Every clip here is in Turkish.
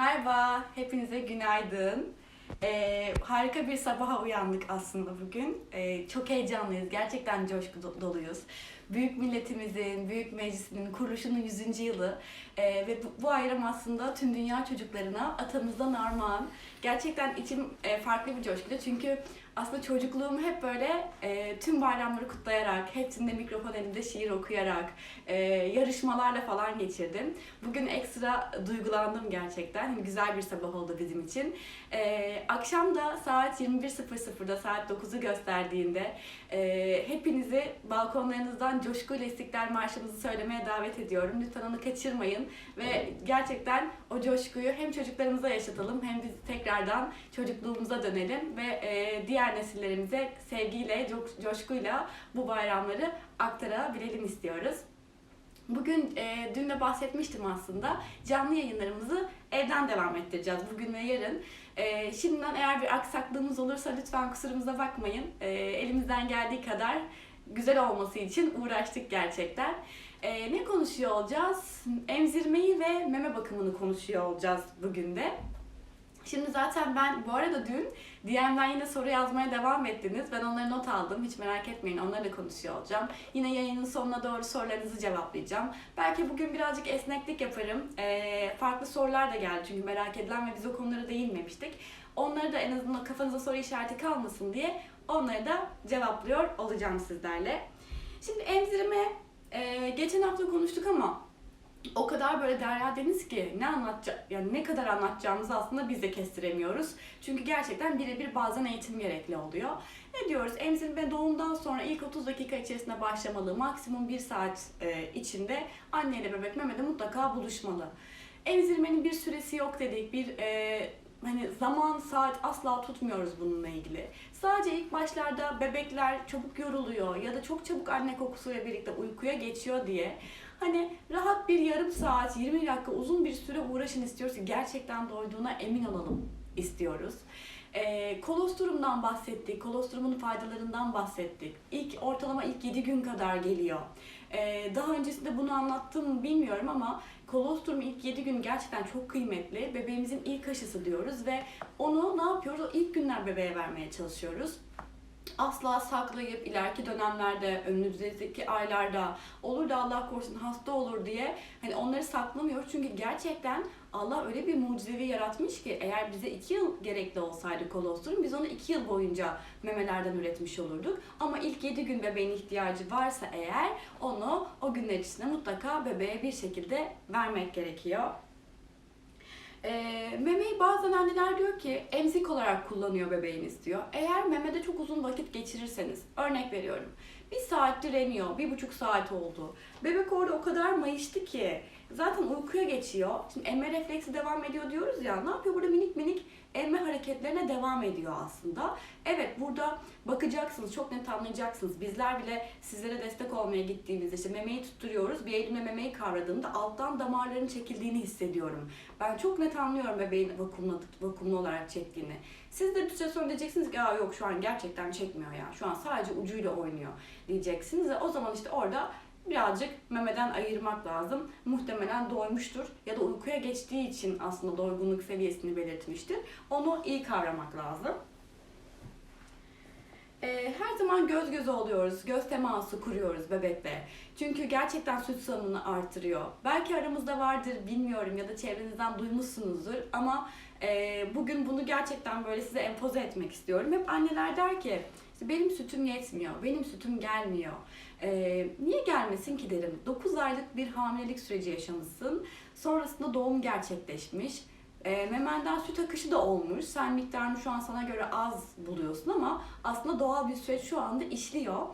Merhaba, hepinize günaydın. Ee, harika bir sabaha uyandık aslında bugün. Ee, çok heyecanlıyız, gerçekten coşku do- doluyuz. Büyük milletimizin, Büyük Meclisi'nin kuruluşunun 100. yılı Ee, ve bu, bu bayram aslında tüm dünya çocuklarına atamızdan armağan. Gerçekten içim e, farklı bir coşkuydu çünkü aslında çocukluğumu hep böyle e, tüm bayramları kutlayarak, hepsinde mikrofon elimde şiir okuyarak, e, yarışmalarla falan geçirdim. Bugün ekstra duygulandım gerçekten. Hani güzel bir sabah oldu bizim için. E, akşam da saat 21.00'da saat 9'u gösterdiğinde e, hepinizi balkonlarınızdan coşkuyla İstiklal Marşımızı söylemeye davet ediyorum. Lütfen onu kaçırmayın ve gerçekten o coşkuyu hem çocuklarımıza yaşatalım hem biz tekrardan çocukluğumuza dönelim ve e, diğer nesillerimize sevgiyle, co- coşkuyla bu bayramları aktarabilelim istiyoruz. Bugün e, dün de bahsetmiştim aslında. Canlı yayınlarımızı evden devam ettireceğiz bugün ve yarın. E, şimdiden eğer bir aksaklığımız olursa lütfen kusurumuza bakmayın. E, elimizden geldiği kadar güzel olması için uğraştık gerçekten. E, ne konuşuyor olacağız? Emzirmeyi ve meme bakımını konuşuyor olacağız bugün de. Şimdi zaten ben bu arada dün DM'den yine soru yazmaya devam ettiniz. Ben onları not aldım. Hiç merak etmeyin. Onlarla konuşuyor olacağım. Yine yayının sonuna doğru sorularınızı cevaplayacağım. Belki bugün birazcık esneklik yaparım. Ee, farklı sorular da geldi çünkü merak edilen ve biz o konulara değinmemiştik. Onları da en azından kafanıza soru işareti kalmasın diye onları da cevaplıyor olacağım sizlerle. Şimdi emzirme e, geçen hafta konuştuk ama o kadar böyle derya deniz ki ne anlatacak yani ne kadar anlatacağımızı aslında biz de kestiremiyoruz. Çünkü gerçekten birebir bazen eğitim gerekli oluyor. Ne diyoruz? Emzirme doğumdan sonra ilk 30 dakika içerisinde başlamalı. Maksimum 1 saat e, içinde anne ile bebek memede mutlaka buluşmalı. Emzirmenin bir süresi yok dedik. Bir e, hani zaman saat asla tutmuyoruz bununla ilgili. Sadece ilk başlarda bebekler çabuk yoruluyor ya da çok çabuk anne kokusuyla birlikte uykuya geçiyor diye Hani rahat bir yarım saat, 20 dakika uzun bir süre uğraşın istiyoruz ki gerçekten doyduğuna emin olalım istiyoruz. Ee, kolostrumdan bahsettik, kolostrumun faydalarından bahsettik. İlk ortalama ilk 7 gün kadar geliyor. Ee, daha öncesinde bunu anlattım bilmiyorum ama kolostrum ilk 7 gün gerçekten çok kıymetli. Bebeğimizin ilk aşısı diyoruz ve onu ne yapıyoruz? O ilk günler bebeğe vermeye çalışıyoruz asla saklayıp ileriki dönemlerde, önümüzdeki aylarda olur da Allah korusun hasta olur diye hani onları saklamıyoruz. Çünkü gerçekten Allah öyle bir mucizevi yaratmış ki eğer bize iki yıl gerekli olsaydı kolostrum biz onu iki yıl boyunca memelerden üretmiş olurduk. Ama ilk yedi gün bebeğin ihtiyacı varsa eğer onu o günler içinde mutlaka bebeğe bir şekilde vermek gerekiyor. E, memeyi bazen anneler diyor ki emzik olarak kullanıyor bebeğiniz diyor. Eğer memede çok uzun vakit geçirirseniz, örnek veriyorum. Bir saat direniyor, bir buçuk saat oldu. Bebek orada o kadar mayıştı ki zaten uykuya geçiyor. Şimdi emme refleksi devam ediyor diyoruz ya. Ne yapıyor burada minik minik emme hareketlerine devam ediyor aslında. Evet burada bakacaksınız, çok net anlayacaksınız. Bizler bile sizlere destek olmaya gittiğimizde işte memeyi tutturuyoruz. Bir elimle memeyi kavradığımda alttan damarların çekildiğini hissediyorum. Ben çok net anlıyorum bebeğin vakumlu, vakumlu olarak çektiğini. Siz de bir süre sonra diyeceksiniz ki Aa, yok şu an gerçekten çekmiyor ya. Şu an sadece ucuyla oynuyor diyeceksiniz. Ve o zaman işte orada birazcık memeden ayırmak lazım. Muhtemelen doymuştur ya da uykuya geçtiği için aslında doygunluk seviyesini belirtmiştir. Onu iyi kavramak lazım. Ee, her zaman göz göze oluyoruz, göz teması kuruyoruz bebekle. Çünkü gerçekten süt sağımını artırıyor. Belki aramızda vardır bilmiyorum ya da çevrenizden duymuşsunuzdur ama e, bugün bunu gerçekten böyle size empoze etmek istiyorum. Hep anneler der ki benim sütüm yetmiyor, benim sütüm gelmiyor. Ee, niye gelmesin ki derim. 9 aylık bir hamilelik süreci yaşamışsın. Sonrasında doğum gerçekleşmiş. E, memenden süt akışı da olmuş. Sen miktarını şu an sana göre az buluyorsun ama aslında doğal bir süreç şu anda işliyor.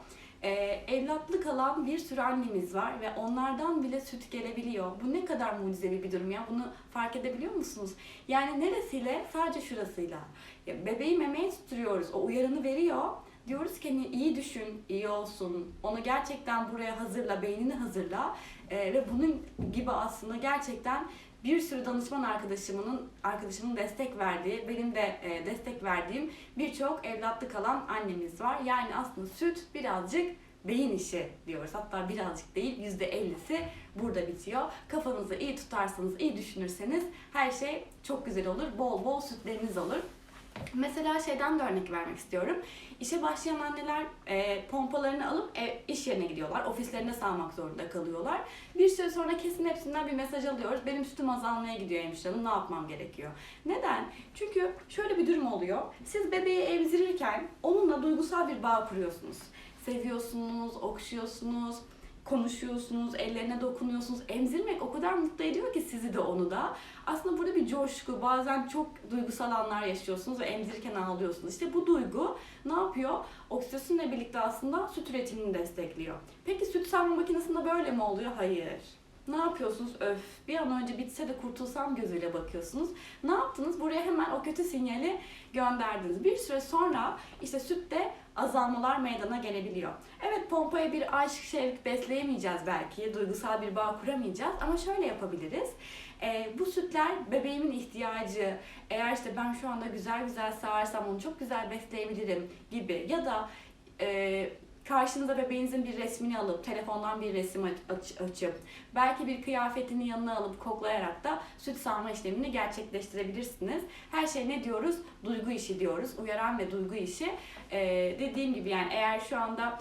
E, evlatlık alan bir sürü annemiz var ve onlardan bile süt gelebiliyor. Bu ne kadar mucizevi bir durum ya. Bunu fark edebiliyor musunuz? Yani neresiyle? Sadece şurasıyla. Ya, bebeği memeye tutturuyoruz. O uyarını veriyor. Diyoruz ki hani iyi düşün, iyi olsun. Onu gerçekten buraya hazırla, beynini hazırla. E, ve bunun gibi aslında gerçekten bir sürü danışman arkadaşımın arkadaşımın destek verdiği, benim de e, destek verdiğim birçok evlatlık alan annemiz var. Yani aslında süt birazcık beyin işi diyoruz. Hatta birazcık değil %50'si burada bitiyor. Kafanızı iyi tutarsanız, iyi düşünürseniz her şey çok güzel olur. Bol bol sütleriniz olur. Mesela şeyden de örnek vermek istiyorum. İşe başlayan anneler e, pompalarını alıp e, iş yerine gidiyorlar. Ofislerinde sağmak zorunda kalıyorlar. Bir süre sonra kesin hepsinden bir mesaj alıyoruz. Benim sütüm azalmaya gidiyor hemşire hanım. Ne yapmam gerekiyor? Neden? Çünkü şöyle bir durum oluyor. Siz bebeği emzirirken onunla duygusal bir bağ kuruyorsunuz. Seviyorsunuz, okşuyorsunuz, konuşuyorsunuz, ellerine dokunuyorsunuz. Emzirmek o kadar mutlu ediyor ki sizi de onu da. Aslında burada bir coşku, bazen çok duygusal anlar yaşıyorsunuz ve emzirirken ağlıyorsunuz. İşte bu duygu ne yapıyor? Oksitosinle birlikte aslında süt üretimini destekliyor. Peki süt sağma makinesinde böyle mi oluyor? Hayır. Ne yapıyorsunuz? Öf bir an önce bitse de kurtulsam gözüyle bakıyorsunuz. Ne yaptınız? Buraya hemen o kötü sinyali gönderdiniz. Bir süre sonra işte sütte azalmalar meydana gelebiliyor. Evet pompaya bir aşk, şevk besleyemeyeceğiz belki, duygusal bir bağ kuramayacağız ama şöyle yapabiliriz. Ee, bu sütler bebeğimin ihtiyacı, eğer işte ben şu anda güzel güzel sağarsam onu çok güzel besleyebilirim gibi ya da e, karşınıza bebeğinizin bir resmini alıp telefondan bir resim aç- aç- açıp belki bir kıyafetini yanına alıp koklayarak da süt sağma işlemini gerçekleştirebilirsiniz. Her şey ne diyoruz? Duygu işi diyoruz. Uyaran ve duygu işi. Ee, dediğim gibi yani eğer şu anda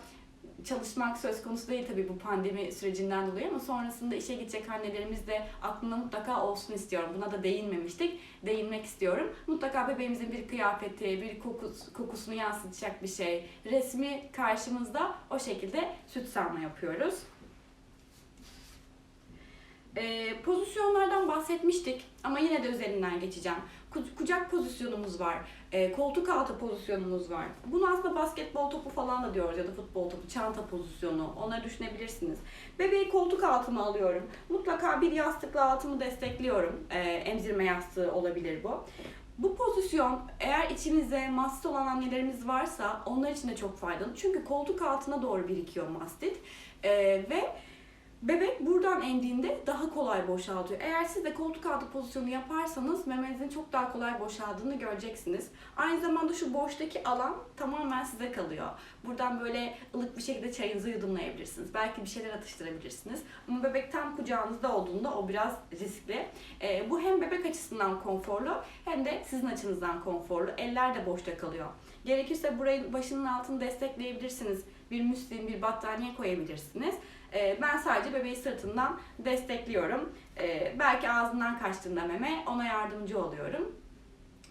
çalışmak söz konusu değil tabii bu pandemi sürecinden dolayı ama sonrasında işe gidecek annelerimiz de aklında mutlaka olsun istiyorum. Buna da değinmemiştik. Değinmek istiyorum. Mutlaka bebeğimizin bir kıyafeti, bir kokus, kokusunu yansıtacak bir şey, resmi karşımızda o şekilde süt sağma yapıyoruz. Ee, pozisyonlardan bahsetmiştik ama yine de üzerinden geçeceğim. Ku- Kucak pozisyonumuz var, e, koltuk altı pozisyonumuz var. Bunu aslında basketbol topu falan da diyoruz ya da futbol topu, çanta pozisyonu. Onları düşünebilirsiniz. Bebeği koltuk altıma alıyorum. Mutlaka bir yastıkla altımı destekliyorum. E, emzirme yastığı olabilir bu. Bu pozisyon eğer içinizde mastit olan annelerimiz varsa onlar için de çok faydalı. Çünkü koltuk altına doğru birikiyor mastit. E, ve Bebek buradan emdiğinde daha kolay boşaltıyor. Eğer siz de koltuk altı pozisyonu yaparsanız memenizin çok daha kolay boşaldığını göreceksiniz. Aynı zamanda şu boştaki alan tamamen size kalıyor. Buradan böyle ılık bir şekilde çayınızı yudumlayabilirsiniz. Belki bir şeyler atıştırabilirsiniz. Ama bebek tam kucağınızda olduğunda o biraz riskli. Ee, bu hem bebek açısından konforlu hem de sizin açınızdan konforlu. Eller de boşta kalıyor. Gerekirse burayı başının altını destekleyebilirsiniz. Bir müslin, bir battaniye koyabilirsiniz. Ee, ben sadece bebeği sırtından destekliyorum. Ee, belki ağzından kaçtığında meme ona yardımcı oluyorum.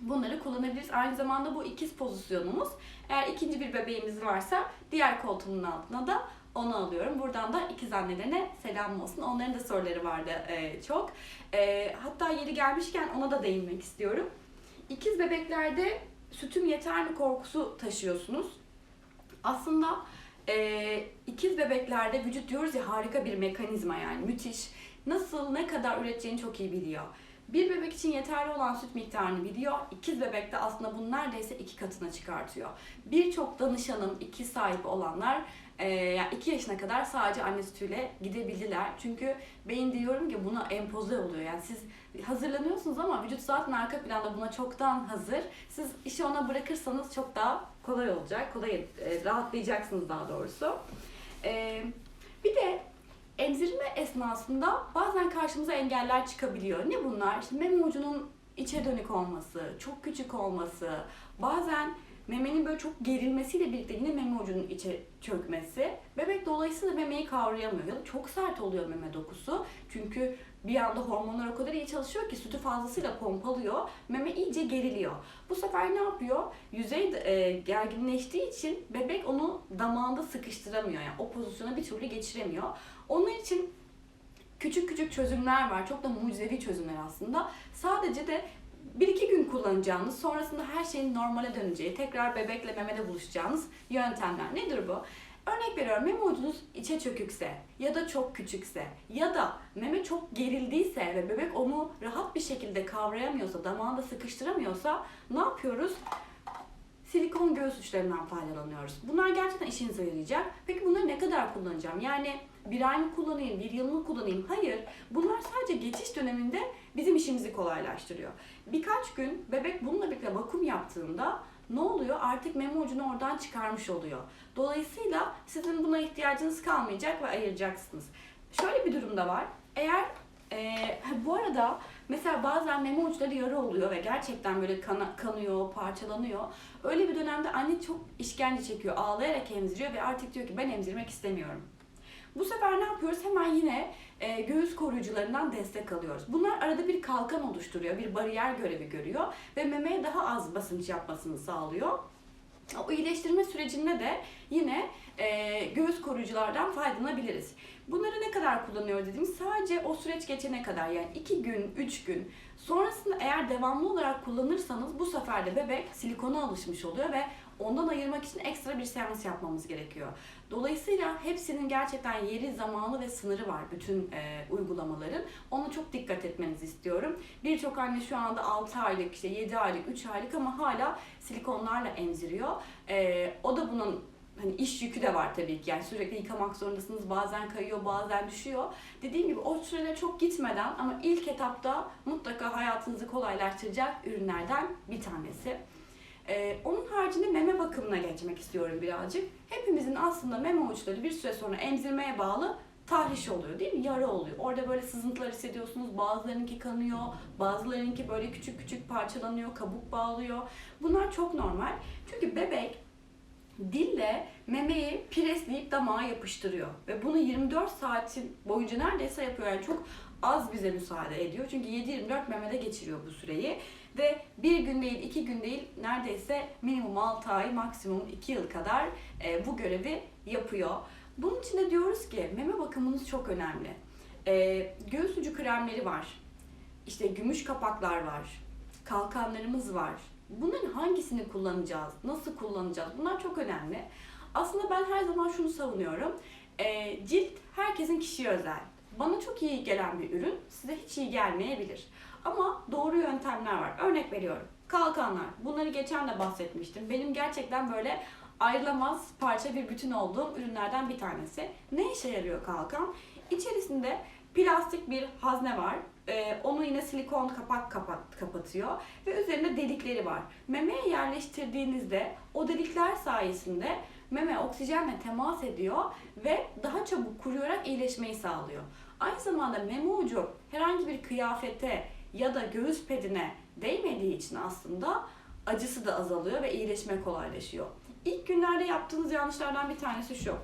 Bunları kullanabiliriz. Aynı zamanda bu ikiz pozisyonumuz. Eğer ikinci bir bebeğimiz varsa diğer koltuğunun altına da onu alıyorum. Buradan da ikiz annelerine selam olsun. Onların da soruları vardı e, çok. E, hatta yeri gelmişken ona da değinmek istiyorum. İkiz bebeklerde sütüm yeter mi korkusu taşıyorsunuz. Aslında e, ikiz bebeklerde vücut diyoruz ya harika bir mekanizma yani müthiş. Nasıl ne kadar üreteceğini çok iyi biliyor. Bir bebek için yeterli olan süt miktarını biliyor. İkiz bebekte aslında bunu neredeyse iki katına çıkartıyor. Birçok danışanın ikiz sahibi olanlar e, yani 2 yaşına kadar sadece anne sütüyle gidebildiler. Çünkü beyin diyorum ki buna empoze oluyor. Yani siz hazırlanıyorsunuz ama vücut zaten arka planda buna çoktan hazır. Siz işi ona bırakırsanız çok daha kolay olacak. Kolay e, rahatlayacaksınız daha doğrusu. E, bir de emzirme esnasında bazen karşımıza engeller çıkabiliyor. Ne bunlar? İşte meme ucunun içe dönük olması, çok küçük olması, bazen memenin böyle çok gerilmesiyle birlikte yine meme ucunun içe çökmesi. Bebek dolayısıyla memeyi kavrayamıyor ya çok sert oluyor meme dokusu. Çünkü bir anda hormonlar o kadar iyi çalışıyor ki sütü fazlasıyla pompalıyor. Meme iyice geriliyor. Bu sefer ne yapıyor? Yüzey e, gerginleştiği için bebek onu damağında sıkıştıramıyor. Yani o pozisyona bir türlü geçiremiyor. Onun için küçük küçük çözümler var. Çok da mucizevi çözümler aslında. Sadece de bir iki gün kullanacağınız, sonrasında her şeyin normale döneceği, tekrar bebekle memede buluşacağınız yöntemler. Nedir bu? Örnek veriyorum meme ucunuz içe çökükse ya da çok küçükse ya da meme çok gerildiyse ve bebek onu rahat bir şekilde kavrayamıyorsa, damağında sıkıştıramıyorsa ne yapıyoruz? Silikon göğüs uçlarından faydalanıyoruz. Bunlar gerçekten işinize yarayacak. Peki bunları ne kadar kullanacağım? Yani bir ay mı kullanayım, bir yıl mı kullanayım? Hayır. Bunlar sadece geçiş döneminde bizim işimizi kolaylaştırıyor. Birkaç gün bebek bununla birlikte vakum yaptığında ne oluyor? Artık meme ucunu oradan çıkarmış oluyor. Dolayısıyla sizin buna ihtiyacınız kalmayacak ve ayıracaksınız. Şöyle bir durum da var. Eğer e, ha, bu arada mesela bazen meme uçları yara oluyor ve gerçekten böyle kana, kanıyor, parçalanıyor. Öyle bir dönemde anne çok işkence çekiyor, ağlayarak emziriyor ve artık diyor ki ben emzirmek istemiyorum. Bu sefer ne yapıyoruz? Hemen yine e, göğüs koruyucularından destek alıyoruz. Bunlar arada bir kalkan oluşturuyor, bir bariyer görevi görüyor ve memeye daha az basınç yapmasını sağlıyor. O iyileştirme sürecinde de yine e, göğüs koruyuculardan faydalanabiliriz. Bunları ne kadar kullanıyor dediğimiz sadece o süreç geçene kadar yani 2 gün, 3 gün. Sonrasında eğer devamlı olarak kullanırsanız bu sefer de bebek silikona alışmış oluyor ve ondan ayırmak için ekstra bir seans yapmamız gerekiyor. Dolayısıyla hepsinin gerçekten yeri, zamanı ve sınırı var bütün e, uygulamaların. Ona çok dikkat etmenizi istiyorum. Birçok anne şu anda 6 aylık, işte 7 aylık, 3 aylık ama hala silikonlarla emziriyor. E, o da bunun hani iş yükü de var tabii ki. Yani sürekli yıkamak zorundasınız. Bazen kayıyor, bazen düşüyor. Dediğim gibi o sürelere çok gitmeden ama ilk etapta mutlaka hayatınızı kolaylaştıracak ürünlerden bir tanesi. Ee, onun haricinde meme bakımına geçmek istiyorum birazcık. Hepimizin aslında meme uçları bir süre sonra emzirmeye bağlı tahriş oluyor değil mi? Yara oluyor. Orada böyle sızıntılar hissediyorsunuz. Bazılarınınki kanıyor, bazılarınınki böyle küçük küçük parçalanıyor, kabuk bağlıyor. Bunlar çok normal. Çünkü bebek dille memeyi presleyip damağa yapıştırıyor. Ve bunu 24 saatin boyunca neredeyse yapıyor. Yani çok az bize müsaade ediyor. Çünkü 7-24 memede geçiriyor bu süreyi. Ve bir gün değil, iki gün değil, neredeyse minimum 6 ay, maksimum 2 yıl kadar e, bu görevi yapıyor. Bunun için de diyoruz ki meme bakımınız çok önemli. E, göğüs kremleri var. İşte gümüş kapaklar var. Kalkanlarımız var. Bunların hangisini kullanacağız? Nasıl kullanacağız? Bunlar çok önemli. Aslında ben her zaman şunu savunuyorum. E, cilt herkesin kişiye özel. Bana çok iyi gelen bir ürün size hiç iyi gelmeyebilir. Ama doğru yöntemler var. Örnek veriyorum. Kalkanlar. Bunları geçen de bahsetmiştim. Benim gerçekten böyle ayrılamaz parça bir bütün olduğum ürünlerden bir tanesi. Ne işe yarıyor kalkan? İçerisinde plastik bir hazne var. Ee, onu yine silikon kapak kapat, kapatıyor ve üzerinde delikleri var. Memeye yerleştirdiğinizde o delikler sayesinde meme oksijenle temas ediyor ve daha çabuk kuruyarak iyileşmeyi sağlıyor. Aynı zamanda meme ucu herhangi bir kıyafete ya da göğüs pedine değmediği için aslında acısı da azalıyor ve iyileşme kolaylaşıyor. İlk günlerde yaptığınız yanlışlardan bir tanesi şu.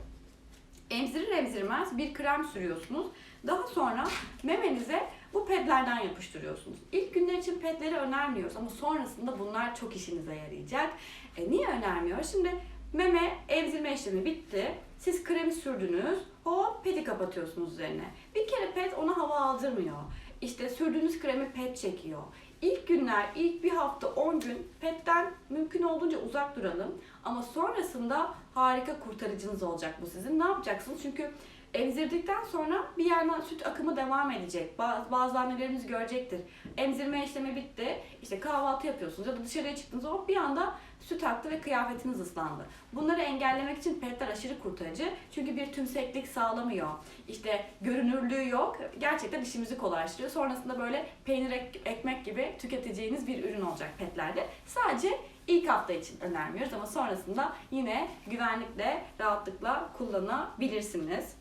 Emzirir emzirmez bir krem sürüyorsunuz. Daha sonra memenize bu pedlerden yapıştırıyorsunuz. İlk günler için pedleri önermiyoruz ama sonrasında bunlar çok işinize yarayacak. E, niye önermiyor? Şimdi meme emzirme işlemi bitti. Siz kremi sürdünüz. Hop pedi kapatıyorsunuz üzerine. Bir kere ped ona hava aldırmıyor. İşte sürdüğünüz kremi pet çekiyor. İlk günler, ilk bir hafta 10 gün petten mümkün olduğunca uzak duralım. Ama sonrasında harika kurtarıcınız olacak bu sizin. Ne yapacaksınız? Çünkü emzirdikten sonra bir yerden süt akımı devam edecek. Bazı, bazı annelerimiz görecektir. Emzirme işlemi bitti. İşte kahvaltı yapıyorsunuz ya da dışarıya çıktınız. Hop bir anda süt aktı ve kıyafetiniz ıslandı. Bunları engellemek için petler aşırı kurtarıcı. Çünkü bir tümseklik sağlamıyor. İşte görünürlüğü yok. Gerçekten işimizi kolaylaştırıyor. Sonrasında böyle peynir ek- ekmek gibi tüketeceğiniz bir ürün olacak petlerde. Sadece ilk hafta için önermiyoruz ama sonrasında yine güvenlikle, rahatlıkla kullanabilirsiniz.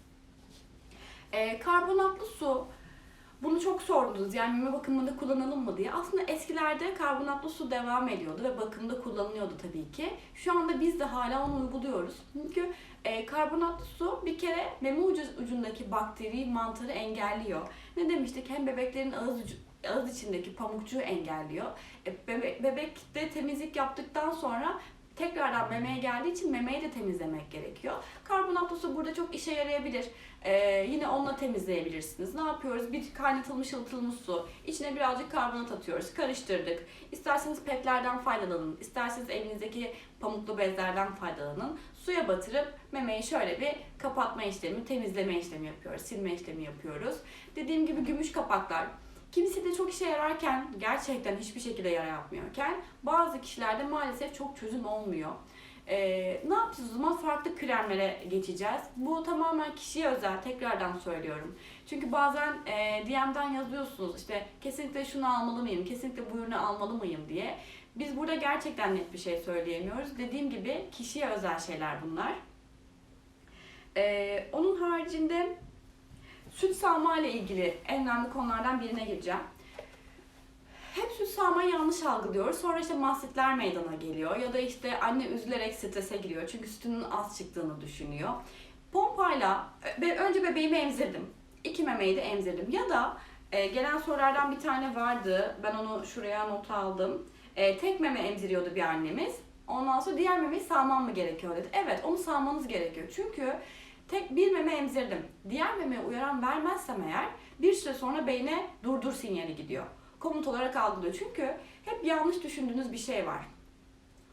Ee, karbonatlı su bunu çok sordunuz yani meme bakımında kullanalım mı diye. Aslında eskilerde karbonatlı su devam ediyordu ve bakımda kullanılıyordu tabii ki. Şu anda biz de hala onu uyguluyoruz. Çünkü e, karbonatlı su bir kere meme ucu, ucundaki bakteriyi, mantarı engelliyor. Ne demiştik? Hem bebeklerin ağız ucu, ağız içindeki pamukçuğu engelliyor. E, bebe, bebekte temizlik yaptıktan sonra tekrardan memeye geldiği için memeyi de temizlemek gerekiyor. Karbonatlı su burada çok işe yarayabilir. Ee, yine onunla temizleyebilirsiniz. Ne yapıyoruz? Bir kaynatılmış ılıtılmış su. İçine birazcık karbonat atıyoruz. Karıştırdık. İsterseniz petlerden faydalanın. İsterseniz elinizdeki pamuklu bezlerden faydalanın. Suya batırıp memeyi şöyle bir kapatma işlemi, temizleme işlemi yapıyoruz. Silme işlemi yapıyoruz. Dediğim gibi gümüş kapaklar. Kimisi de çok işe yararken gerçekten hiçbir şekilde yara yapmıyorken bazı kişilerde maalesef çok çözüm olmuyor. Ee, ne yapacağız o zaman? Farklı kremlere geçeceğiz. Bu tamamen kişiye özel. Tekrardan söylüyorum. Çünkü bazen e, DM'den yazıyorsunuz işte kesinlikle şunu almalı mıyım, kesinlikle bu ürünü almalı mıyım diye. Biz burada gerçekten net bir şey söyleyemiyoruz. Dediğim gibi kişiye özel şeyler bunlar. Ee, onun haricinde süt sağma ile ilgili en önemli konulardan birine gireceğim. Hep süt sağmayı yanlış algılıyoruz. Sonra işte mastitler meydana geliyor. Ya da işte anne üzülerek strese giriyor. Çünkü sütünün az çıktığını düşünüyor. Pompayla be- önce bebeğimi emzirdim. İki memeyi de emzirdim. Ya da e, gelen sorulardan bir tane vardı. Ben onu şuraya not aldım. E, tek meme emziriyordu bir annemiz. Ondan sonra diğer memeyi sağmam mı gerekiyor dedi. Evet onu sağmanız gerekiyor. Çünkü tek bir meme emzirdim. Diğer memeye uyaran vermezsem eğer bir süre sonra beyne durdur sinyali gidiyor. Komut olarak algılıyor. Çünkü hep yanlış düşündüğünüz bir şey var.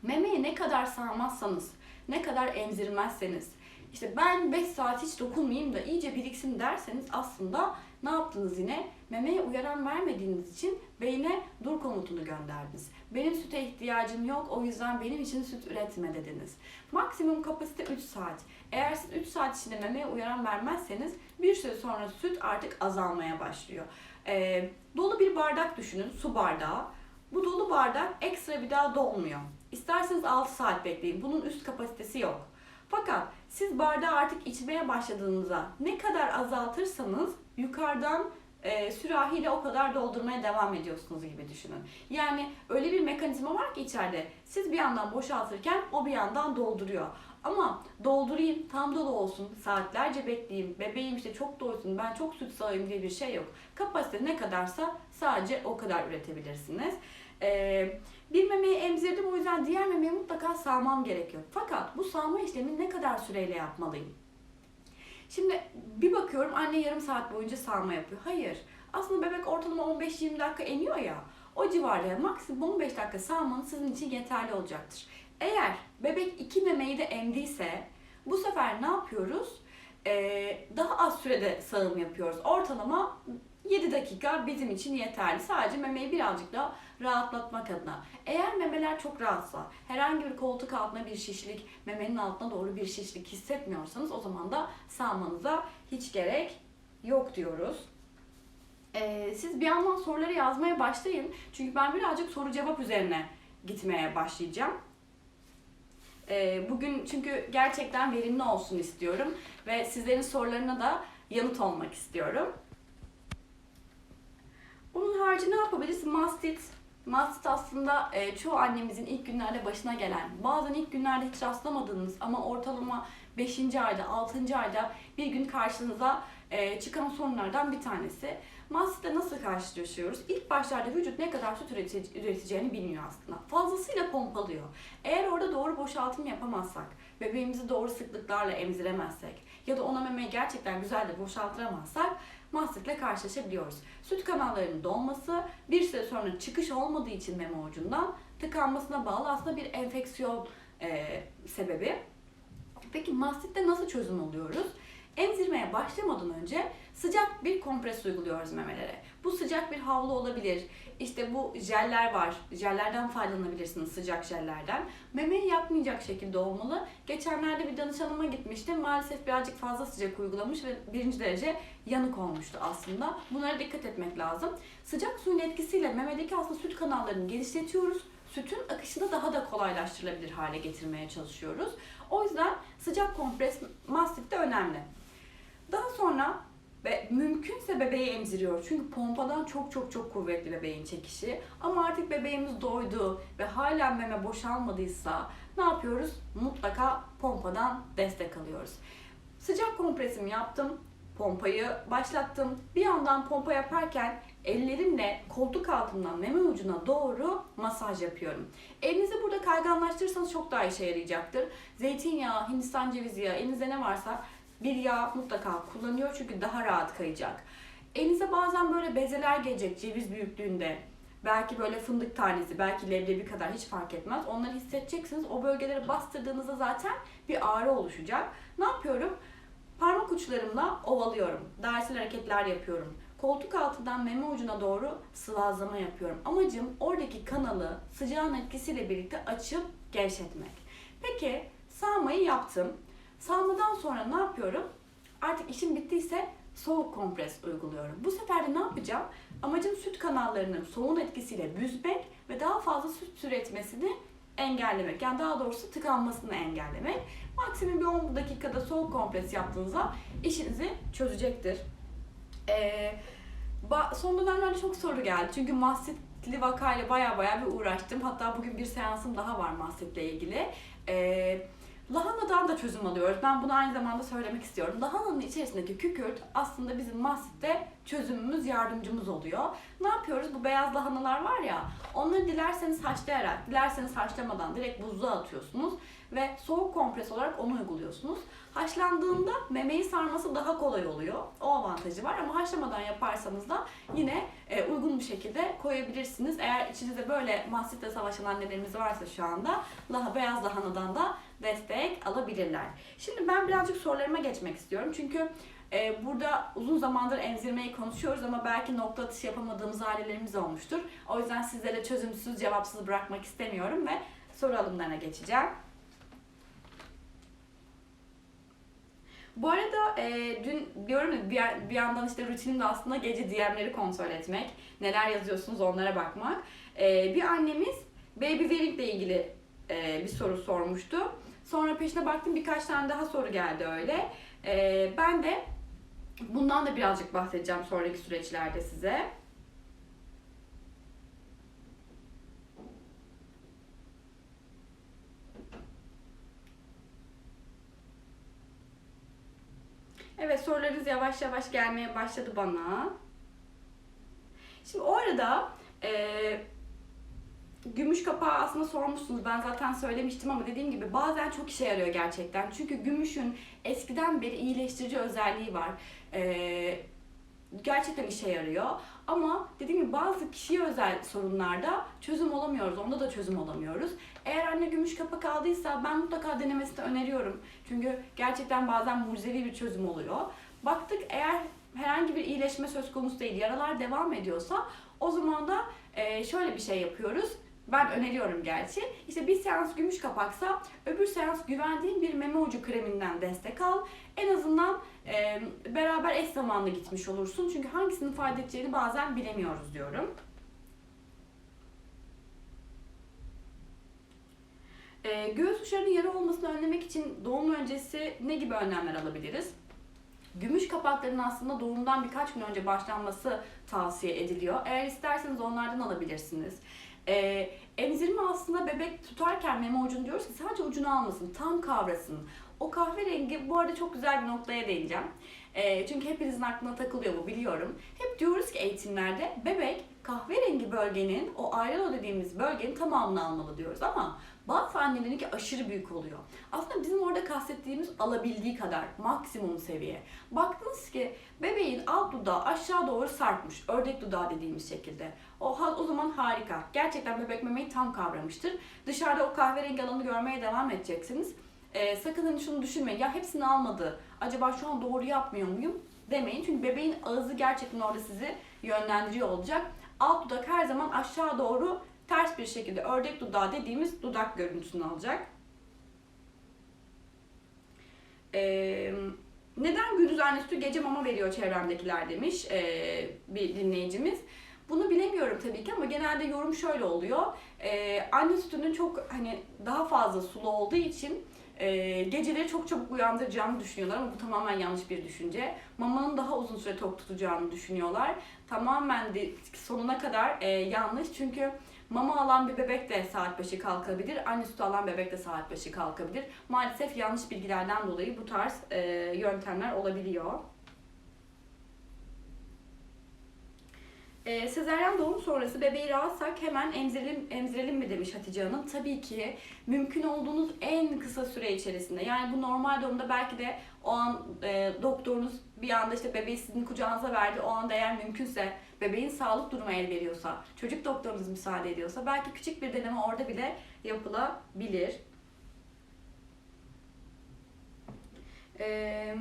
Memeyi ne kadar sağmazsanız, ne kadar emzirmezseniz, işte ben 5 saat hiç dokunmayayım da iyice biriksin derseniz aslında ne yaptınız yine? Memeye uyaran vermediğiniz için beyne dur komutunu gönderdiniz. Benim süte ihtiyacım yok o yüzden benim için süt üretme dediniz. Maksimum kapasite 3 saat. Eğer siz 3 saat içinde memeye uyaran vermezseniz bir süre sonra süt artık azalmaya başlıyor. Ee, dolu bir bardak düşünün, su bardağı. Bu dolu bardak ekstra bir daha dolmuyor. İsterseniz 6 saat bekleyin. Bunun üst kapasitesi yok. Fakat siz bardağı artık içmeye başladığınızda ne kadar azaltırsanız yukarıdan e, sürahiyle o kadar doldurmaya devam ediyorsunuz gibi düşünün. Yani öyle bir mekanizma var ki içeride. Siz bir yandan boşaltırken o bir yandan dolduruyor. Ama doldurayım, tam dolu olsun, saatlerce bekleyeyim, bebeğim işte çok doysun, ben çok süt sağayım diye bir şey yok. Kapasite ne kadarsa sadece o kadar üretebilirsiniz. Ee, bir memeyi emzirdim o yüzden diğer memeyi mutlaka sağmam gerekiyor. Fakat bu sağma işlemini ne kadar süreyle yapmalıyım? Şimdi bir bakıyorum anne yarım saat boyunca sağma yapıyor. Hayır. Aslında bebek ortalama 15-20 dakika emiyor ya. O civarda maksimum 15 dakika sağmanız sizin için yeterli olacaktır. Eğer bebek iki memeyi de emdiyse bu sefer ne yapıyoruz? Ee, daha az sürede sağım yapıyoruz. Ortalama 7 dakika bizim için yeterli. Sadece memeyi birazcık daha rahatlatmak adına. Eğer memeler çok rahatsa, herhangi bir koltuk altına bir şişlik, memenin altına doğru bir şişlik hissetmiyorsanız o zaman da sağmanıza hiç gerek yok diyoruz. Ee, siz bir yandan soruları yazmaya başlayın. Çünkü ben birazcık soru cevap üzerine gitmeye başlayacağım. Ee, bugün çünkü gerçekten verimli olsun istiyorum ve sizlerin sorularına da yanıt olmak istiyorum. Onun harici ne yapabiliriz? Mastit. Mastit aslında e, çoğu annemizin ilk günlerde başına gelen, bazen ilk günlerde hiç rastlamadığınız ama ortalama 5. ayda, 6. ayda bir gün karşınıza e, çıkan sorunlardan bir tanesi. Mastitle nasıl karşılaşıyoruz? İlk başlarda vücut ne kadar süt üreteceğini bilmiyor aslında. Fazlasıyla pompalıyor. Eğer orada doğru boşaltım yapamazsak, bebeğimizi doğru sıklıklarla emziremezsek ya da ona memeyi gerçekten güzel de boşaltıramazsak mastitle karşılaşabiliyoruz. Süt kanallarının dolması bir süre sonra çıkış olmadığı için meme ucundan tıkanmasına bağlı aslında bir enfeksiyon e, sebebi. Peki mastitte nasıl çözüm oluyoruz? Emzirmeye başlamadan önce sıcak bir kompres uyguluyoruz memelere. Bu sıcak bir havlu olabilir. İşte bu jeller var. Jellerden faydalanabilirsiniz sıcak jellerden. Memeyi yakmayacak şekilde olmalı. Geçenlerde bir danışanıma gitmiştim. Maalesef birazcık fazla sıcak uygulamış ve birinci derece yanık olmuştu aslında. Bunlara dikkat etmek lazım. Sıcak suyun etkisiyle memedeki aslında süt kanallarını genişletiyoruz. Sütün akışını daha da kolaylaştırılabilir hale getirmeye çalışıyoruz. O yüzden sıcak kompres mastif de önemli. Daha sonra ve mümkünse bebeği emziriyor. Çünkü pompadan çok çok çok kuvvetli bebeğin çekişi. Ama artık bebeğimiz doydu ve hala meme boşalmadıysa ne yapıyoruz? Mutlaka pompadan destek alıyoruz. Sıcak kompresimi yaptım. Pompayı başlattım. Bir yandan pompa yaparken ellerimle koltuk altından meme ucuna doğru masaj yapıyorum. Elinizi burada kayganlaştırırsanız çok daha işe yarayacaktır. Zeytinyağı, Hindistan cevizi yağı, elinizde ne varsa bir yağ mutlaka kullanıyor çünkü daha rahat kayacak. Elinize bazen böyle bezeler gelecek ceviz büyüklüğünde. Belki böyle fındık tanesi, belki leblebi kadar hiç fark etmez. Onları hissedeceksiniz. O bölgeleri bastırdığınızda zaten bir ağrı oluşacak. Ne yapıyorum? Parmak uçlarımla ovalıyorum. Dairesel hareketler yapıyorum. Koltuk altından meme ucuna doğru sıvazlama yapıyorum. Amacım oradaki kanalı sıcağın etkisiyle birlikte açıp gevşetmek. Peki sağmayı yaptım. Sağmadan sonra ne yapıyorum? Artık işim bittiyse soğuk kompres uyguluyorum. Bu sefer de ne yapacağım? Amacım süt kanallarının soğun etkisiyle büzmek ve daha fazla süt üretmesini engellemek. Yani daha doğrusu tıkanmasını engellemek. Maksimum bir 10 dakikada soğuk kompres yaptığınızda işinizi çözecektir. Ee, son dönemlerde çok soru geldi. Çünkü mastitli vakayla baya baya bir uğraştım. Hatta bugün bir seansım daha var mastitle ilgili. Ee, lahanadan da çözüm alıyoruz. Ben bunu aynı zamanda söylemek istiyorum. Lahananın içerisindeki kükürt aslında bizim mastitte çözümümüz, yardımcımız oluyor. Ne yapıyoruz? Bu beyaz lahanalar var ya, onları dilerseniz haşlayarak, dilerseniz haşlamadan direkt buzluğa atıyorsunuz ve soğuk kompres olarak onu uyguluyorsunuz. Haşlandığında memeyi sarması daha kolay oluyor. O avantajı var ama haşlamadan yaparsanız da yine e, uygun bir şekilde koyabilirsiniz. Eğer içinizde böyle mastitle savaşan annelerimiz varsa şu anda laha, beyaz lahanadan da destek alabilirler. Şimdi ben birazcık sorularıma geçmek istiyorum. Çünkü e, burada uzun zamandır emzirmeyi konuşuyoruz ama belki nokta atışı yapamadığımız ailelerimiz olmuştur. O yüzden sizlere çözümsüz, cevapsız bırakmak istemiyorum ve soru alımlarına geçeceğim. Bu arada e, dün diyorum ya bir, bir yandan işte rutinim de aslında gece DM'leri kontrol etmek. Neler yazıyorsunuz onlara bakmak. E, bir annemiz baby wearing ile ilgili e, bir soru sormuştu. Sonra peşine baktım birkaç tane daha soru geldi öyle. E, ben de bundan da birazcık bahsedeceğim sonraki süreçlerde size. Evet sorularınız yavaş yavaş gelmeye başladı bana. Şimdi o arada e, gümüş kapağı aslında sormuşsunuz. Ben zaten söylemiştim ama dediğim gibi bazen çok işe yarıyor gerçekten. Çünkü gümüşün eskiden beri iyileştirici özelliği var. E, gerçekten işe yarıyor. Ama dediğim gibi bazı kişiye özel sorunlarda çözüm olamıyoruz. Onda da çözüm olamıyoruz. Eğer anne gümüş kapak aldıysa ben mutlaka denemesini öneriyorum. Çünkü gerçekten bazen mucizevi bir çözüm oluyor. Baktık eğer herhangi bir iyileşme söz konusu değil, yaralar devam ediyorsa o zaman da e, şöyle bir şey yapıyoruz. Ben öneriyorum gerçi. İşte bir seans gümüş kapaksa öbür seans güvendiğin bir meme ucu kreminden destek al. En azından e, beraber eş zamanlı gitmiş olursun. Çünkü hangisinin fayda edeceğini bazen bilemiyoruz diyorum. E, göğüs uçlarının yara olmasını önlemek için doğum öncesi ne gibi önlemler alabiliriz? Gümüş kapakların aslında doğumdan birkaç gün önce başlanması tavsiye ediliyor. Eğer isterseniz onlardan alabilirsiniz. Ee, emzirme aslında bebek tutarken meme ucunu diyoruz ki sadece ucunu almasın, tam kavrasın. O kahverengi bu arada çok güzel bir noktaya değineceğim. Ee, çünkü hepinizin aklına takılıyor bu biliyorum. Hep diyoruz ki eğitimlerde bebek kahverengi bölgenin, o ayrelo dediğimiz bölgenin tamamını almalı diyoruz ama bazı annelerinki aşırı büyük oluyor. Aslında bizim orada kastettiğimiz alabildiği kadar maksimum seviye. Baktınız ki bebeğin alt dudağı aşağı doğru sarkmış. Ördek dudağı dediğimiz şekilde. O, o zaman harika. Gerçekten bebek memeyi tam kavramıştır. Dışarıda o kahverengi alanı görmeye devam edeceksiniz. Ee, sakın hani şunu düşünmeyin. Ya hepsini almadı. Acaba şu an doğru yapmıyor muyum? Demeyin. Çünkü bebeğin ağzı gerçekten orada sizi yönlendiriyor olacak. Alt dudak her zaman aşağı doğru ters bir şekilde ördek dudağı dediğimiz dudak görüntüsünü alacak. Ee, neden gündüz anne sütü gece mama veriyor çevremdekiler demiş ee, bir dinleyicimiz. Bunu bilemiyorum tabii ki ama genelde yorum şöyle oluyor. Ee, anne sütünün çok hani daha fazla sulu olduğu için e, geceleri çok çabuk uyandıracağını düşünüyorlar ama bu tamamen yanlış bir düşünce. Mamanın daha uzun süre tok tutacağını düşünüyorlar. Tamamen de sonuna kadar e, yanlış çünkü Mama alan bir bebek de saat başı kalkabilir, anne sütü alan bebek de saat başı kalkabilir. Maalesef yanlış bilgilerden dolayı bu tarz e, yöntemler olabiliyor. E, sezeryan doğum sonrası bebeği rahatsak hemen emzirelim, emzirelim mi demiş Hatice Hanım. Tabii ki mümkün olduğunuz en kısa süre içerisinde. Yani bu normal doğumda belki de o an e, doktorunuz bir anda işte bebeği sizin kucağınıza verdi. O anda eğer mümkünse bebeğin sağlık durumu el veriyorsa, çocuk doktorunuz müsaade ediyorsa belki küçük bir deneme orada bile yapılabilir. Eee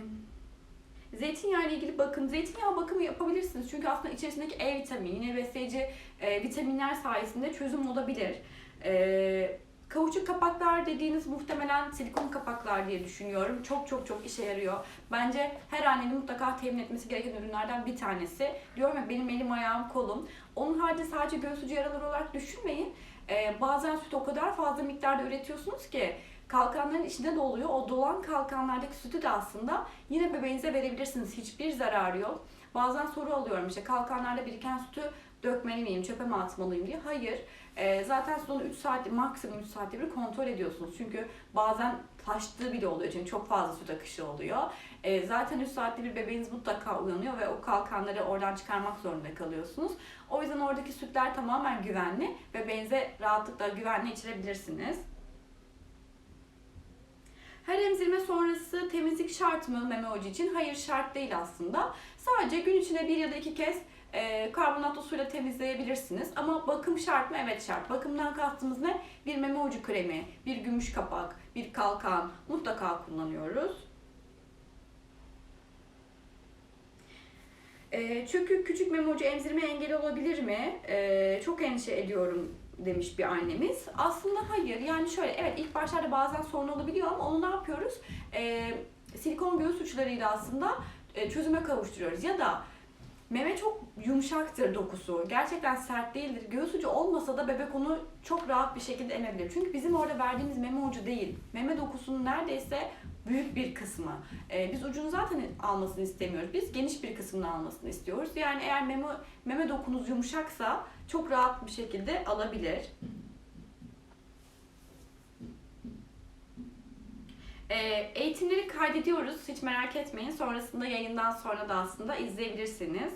Zeytinyağı ile ilgili bakın, zeytinyağı bakımı yapabilirsiniz. Çünkü aslında içerisindeki E vitamini, yine besleyici e, vitaminler sayesinde çözüm olabilir. E, Kauçuk kapaklar dediğiniz muhtemelen silikon kapaklar diye düşünüyorum. Çok çok çok işe yarıyor. Bence her annenin mutlaka temin etmesi gereken ürünlerden bir tanesi. Diyorum ya benim elim ayağım kolum. Onun haricinde sadece göğüs ucu yaraları olarak düşünmeyin. Ee, bazen süt o kadar fazla miktarda üretiyorsunuz ki kalkanların içinde doluyor. O dolan kalkanlardaki sütü de aslında yine bebeğinize verebilirsiniz. Hiçbir zararı yok. Bazen soru alıyorum işte kalkanlarda biriken sütü dökmeli miyim, çöpe mi atmalıyım diye. Hayır. Ee, zaten siz onu 3 saat, maksimum 3 saatte bir kontrol ediyorsunuz. Çünkü bazen taştığı bile oluyor. Çünkü çok fazla süt akışı oluyor. Ee, zaten 3 saatte bir bebeğiniz mutlaka uyanıyor ve o kalkanları oradan çıkarmak zorunda kalıyorsunuz. O yüzden oradaki sütler tamamen güvenli. Bebeğinize rahatlıkla güvenle içirebilirsiniz. Her emzirme sonrası temizlik şart mı meme ucu için? Hayır şart değil aslında. Sadece gün içinde bir ya da iki kez e, karbonatlı suyla temizleyebilirsiniz. Ama bakım şart mı? Evet şart. Bakımdan kastımız ne? Bir meme ucu kremi, bir gümüş kapak, bir kalkan mutlaka kullanıyoruz. E, çökük küçük meme ucu emzirme engeli olabilir mi? E, çok endişe ediyorum demiş bir annemiz. Aslında hayır. Yani şöyle evet ilk başlarda bazen sorun olabiliyor ama onu ne yapıyoruz? E, silikon göğüs uçlarıyla aslında e, çözüme kavuşturuyoruz. Ya da meme çok yumuşaktır dokusu. Gerçekten sert değildir. Göğüs ucu olmasa da bebek onu çok rahat bir şekilde emebilir. Çünkü bizim orada verdiğimiz meme ucu değil. Meme dokusunun neredeyse büyük bir kısmı. E, biz ucunu zaten almasını istemiyoruz. Biz geniş bir kısmını almasını istiyoruz. Yani eğer meme, meme dokunuz yumuşaksa çok rahat bir şekilde alabilir. E, eğitimleri kaydediyoruz. Hiç merak etmeyin. Sonrasında yayından sonra da aslında izleyebilirsiniz.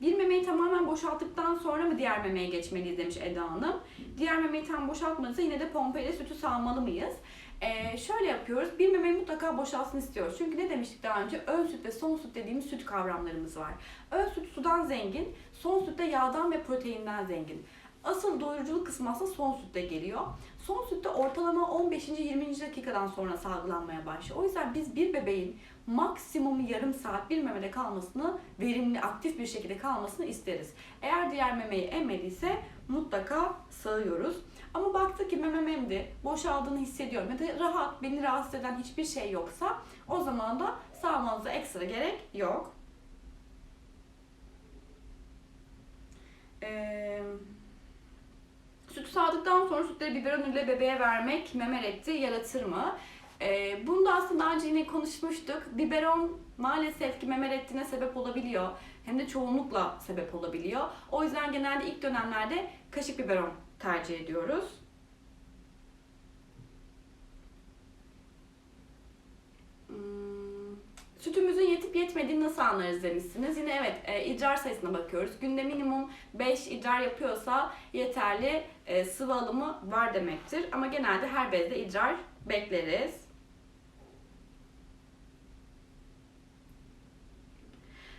Bir memeyi tamamen boşalttıktan sonra mı diğer memeye geçmeliyiz demiş Eda Hanım. Diğer memeyi tam boşaltmadıysa yine de pompa ile sütü sağmalı mıyız? Ee, şöyle yapıyoruz. Bir memeyi mutlaka boşalsın istiyoruz. Çünkü ne demiştik daha önce? Ön süt ve son süt dediğimiz süt kavramlarımız var. Ön süt sudan zengin, son süt de yağdan ve proteinden zengin. Asıl doyuruculuk kısmı aslında son sütte geliyor. Son sütte ortalama 15. 20. dakikadan sonra salgılanmaya başlıyor. O yüzden biz bir bebeğin maksimum yarım saat bir memede kalmasını, verimli, aktif bir şekilde kalmasını isteriz. Eğer diğer memeyi emmediyse mutlaka sağıyoruz. Ama baktık ki memem emdi, boşaldığını hissediyorum ya da rahat, beni rahatsız eden hiçbir şey yoksa o zaman da sağmanıza ekstra gerek yok. Eee... Sütü sağdıktan sonra sütleri biberon ile bebeğe vermek meme reddi yaratır mı? Ee, bunu da aslında daha önce yine konuşmuştuk. Biberon maalesef ki meme reddine sebep olabiliyor. Hem de çoğunlukla sebep olabiliyor. O yüzden genelde ilk dönemlerde kaşık biberon tercih ediyoruz. Hmm, Sütümüzün yetip yetmediğini nasıl anlarız demişsiniz. Yine evet e, idrar sayısına bakıyoruz. Günde minimum 5 idrar yapıyorsa yeterli e, sıvı alımı var demektir. Ama genelde her bezde idrar bekleriz.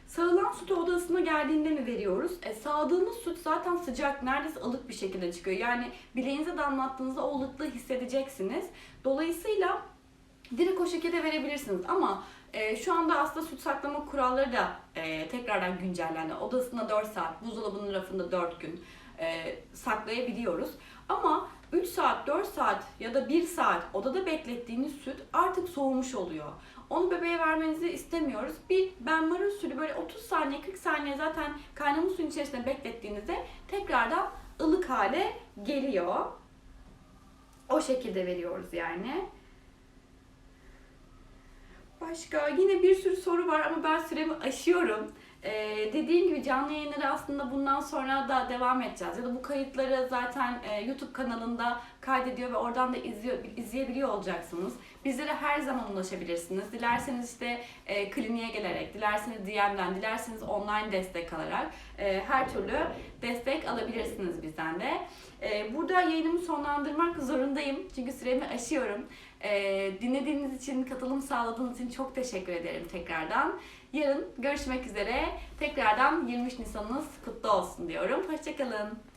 Sağılan sütü odasına geldiğinde mi veriyoruz? E, sağdığınız süt zaten sıcak, neredeyse ılık bir şekilde çıkıyor. Yani bileğinize damlattığınızda o ılıklığı hissedeceksiniz. Dolayısıyla direkt o şekilde verebilirsiniz. Ama e, şu anda aslında süt saklama kuralları da e, tekrardan güncellendi. Odasında 4 saat, buzdolabının rafında 4 gün e, saklayabiliyoruz. Ama 3 saat, 4 saat ya da 1 saat odada beklettiğiniz süt artık soğumuş oluyor. Onu bebeğe vermenizi istemiyoruz. Bir benmari usulü böyle 30 saniye 40 saniye zaten kaynamış suyun içerisinde beklettiğinizde tekrardan ılık hale geliyor. O şekilde veriyoruz yani. Başka yine bir sürü soru var ama ben süremi aşıyorum. Ee, dediğim gibi canlı yayınları aslında bundan sonra da devam edeceğiz. Ya da bu kayıtları zaten e, YouTube kanalında kaydediyor ve oradan da izliyor, izleyebiliyor olacaksınız. Bizlere her zaman ulaşabilirsiniz. Dilerseniz işte e, kliniğe gelerek, dilerseniz DM'den, dilerseniz online destek alarak e, her türlü destek alabilirsiniz bizden de. E, burada yayınımı sonlandırmak zorundayım çünkü süremi aşıyorum. E, dinlediğiniz için, katılım sağladığınız için çok teşekkür ederim tekrardan. Yarın görüşmek üzere. Tekrardan 23 Nisan'ınız kutlu olsun diyorum. Hoşçakalın.